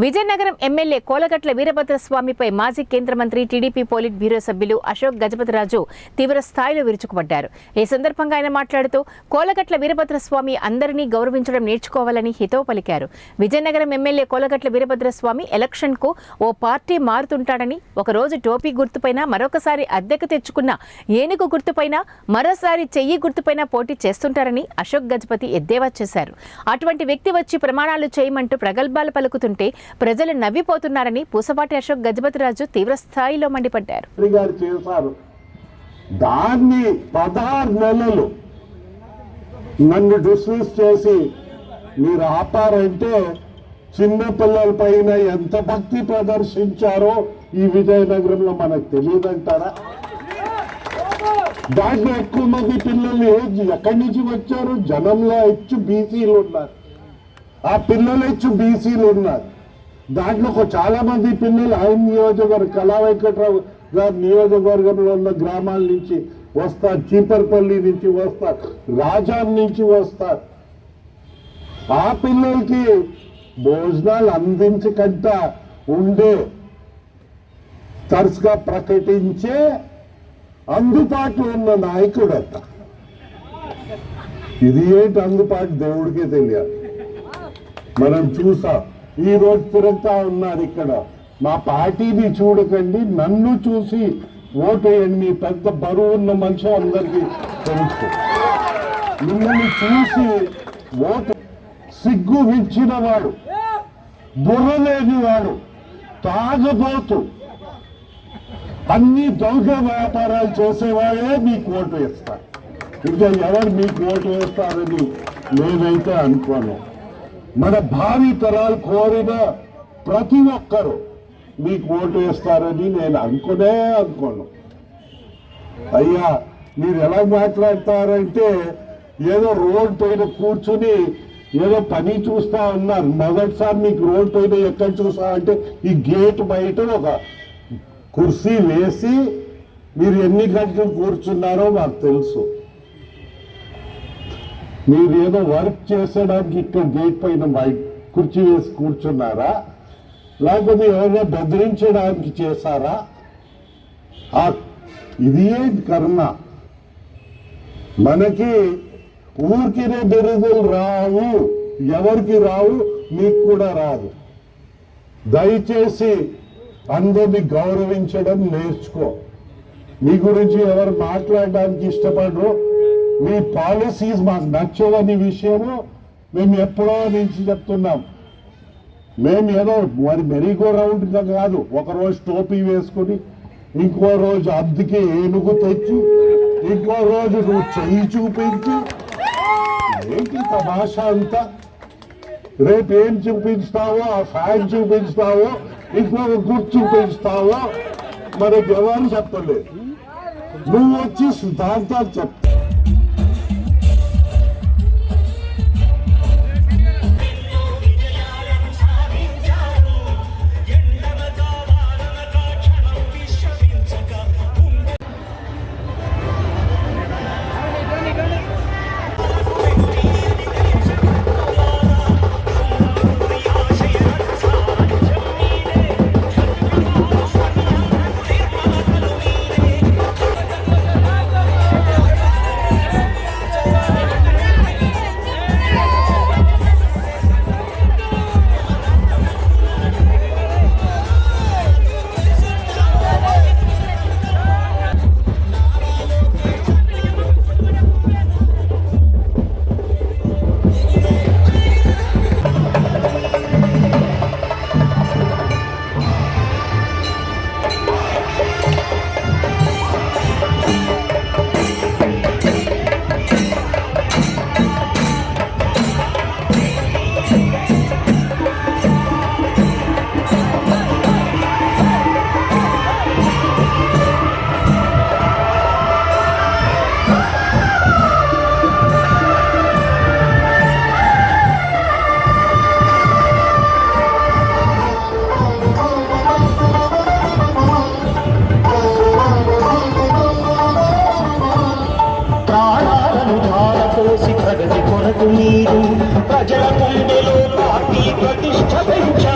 Vizianagaram MLA Kolagatla వీరభద్రస్వామిపై మాజీ కేంద్ర మంత్రి టీడీపీ పోలిట్ బ్యూరో సభ్యులు అశోక్ గజపతిరాజు తీవ్ర స్థాయిలో విరుచుకుపడ్డారు. ఈ సందర్భంగా ఆయన మాట్లాడుతూ కోలగట్ల వీరభద్రస్వామి అందరినీ గౌరవించడం నేర్చుకోవాలని హితవు పలికారు. విజయనగరం ఎమ్మెల్యే కోలగట్ల వీరభద్రస్వామి ఎలక్షన్కు ఓ పార్టీ మారుతుంటాడని ఒకరోజు టోపీ గుర్తుపైన మరొకసారి అద్దెకు తెచ్చుకున్న ఏనుగు గుర్తుపైన మరోసారి చెయ్యి గుర్తుపైన పోటీ చేస్తుంటారని అశోక్ గజపతి ఎద్దేవా చేశారు. అటువంటి వ్యక్తి వచ్చి ప్రమాణాలు చేయమంటూ ప్రగల్భాలు పలుకుతుంటే ప్రజలు నవ్విపోతున్నారని పూసపాటి అశోక్ గజపతిరాజు తీవ్ర స్థాయిలో మండిపడ్డారు. గారు చేశారు. దాన్ని పదహారు నెలలు నన్ను డిస్మిస్ చేసి మీరు ఆపారంటే చిన్న పిల్లల పైన ఎంత భక్తి ప్రదర్శించారో ఈ విజయనగరంలో మనకు తెలియదంటారా? దాంట్లో ఎక్కువ మంది పిల్లలు ఏజ్ ఎక్కడి నుంచి వచ్చారు? జనంలో హెచ్చు బీసీలు ఉన్నారు. ఆ పిల్లలు హెచ్చు బీసీలు ఉన్నారు. దాంట్లో ఒక చాలా మంది పిల్లలు ఆయన నియోజకవర్గం కళా వెంకట్రావు గారి నియోజకవర్గంలో ఉన్న గ్రామాల నుంచి వస్తారు చీపర్పల్లి నుంచి వస్తారు రాజాం నుంచి వస్తారు ఆ పిల్లలకి భోజనాలు అందించకంట ఉండే తరచుగా ప్రకటించే అందుబాటులో ఉన్న నాయకుడు ఇది ఏంటి అందుబాటు? దేవుడికే తెలియాలి. మనం చూసాం. ఈ రోజు తిరుగుతా ఉన్నారు ఇక్కడ. మా పార్టీని చూడకండి నన్ను చూసి ఓటేయండి. మీ పెద్ద బరువు ఉన్న మనిషి అందరికీ తెలుసు. మిమ్మల్ని చూసి ఓటు సిగ్గు విచ్చిన వాడు బుర్రలేని వాడు తాగబోతు అన్ని దొంగ వ్యాపారాలు చేసేవాడే మీకు ఓటు వేస్తారు ఇంకా ఎవరు మీకు ఓటు వేస్తారని నేనైతే అనుకోను. మన భావి తరాలు కోరిన ప్రతి ఒక్కరూ మీకు ఓటు వేస్తారని నేను అనుకునే అనుకోను. అయ్యా మీరు ఎలా మాట్లాడతారంటే ఏదో రోడ్ పైన కూర్చుని ఏదో పని చూస్తా ఉన్నారు. మొదటిసారి మీకు రోడ్ పైన ఎక్కడ చూసా అంటే ఈ గేట్ బయట ఒక కుర్సీ వేసి మీరు ఎన్ని గంటలు కూర్చున్నారో మాకు తెలుసు. మీరు ఏదో వర్క్ చేసేయడానికి ఇక్కడ గేట్ పైన బయట కుర్చీ వేసి కూర్చున్నారా? లేకపోతే ఎవరైనా బెదిరించడానికి చేశారా? ఆ ఇది కర్మ. మనకి ఊరికినే బిరుదులు రావు. ఎవరికి రావు? మీకు కూడా రాదు. దయచేసి అందరిని గౌరవించడం నేర్చుకో. మీ గురించి ఎవరు మాట్లాడడానికి ఇష్టపడరు. మీ పాలసీస్ మాకు నచ్చవని విషయము మేము ఎప్పుడో నుంచి చెప్తున్నాం. మేము ఏదో మరి మెరీగో రౌండ్గా కాదు ఒకరోజు టోపీ వేసుకుని ఇంకో రోజు అద్దెకి ఏనుగు తెచ్చి ఇంకో రోజు నువ్వు చెయ్యి చూపించి ఏంటి తమాష అంతా? రేపు ఏం చూపిస్తావో ఆ ఫ్యాన్ చూపిస్తావో ఇంకొక గుర్తు చూపిస్తావో మనకి ఎవరు చెప్పలేదు. నువ్వు వచ్చి సిద్ధాంతాలు చెప్తావు ప్రజల గుండెలో పార్టీ ప్రతిష్ట పెంచ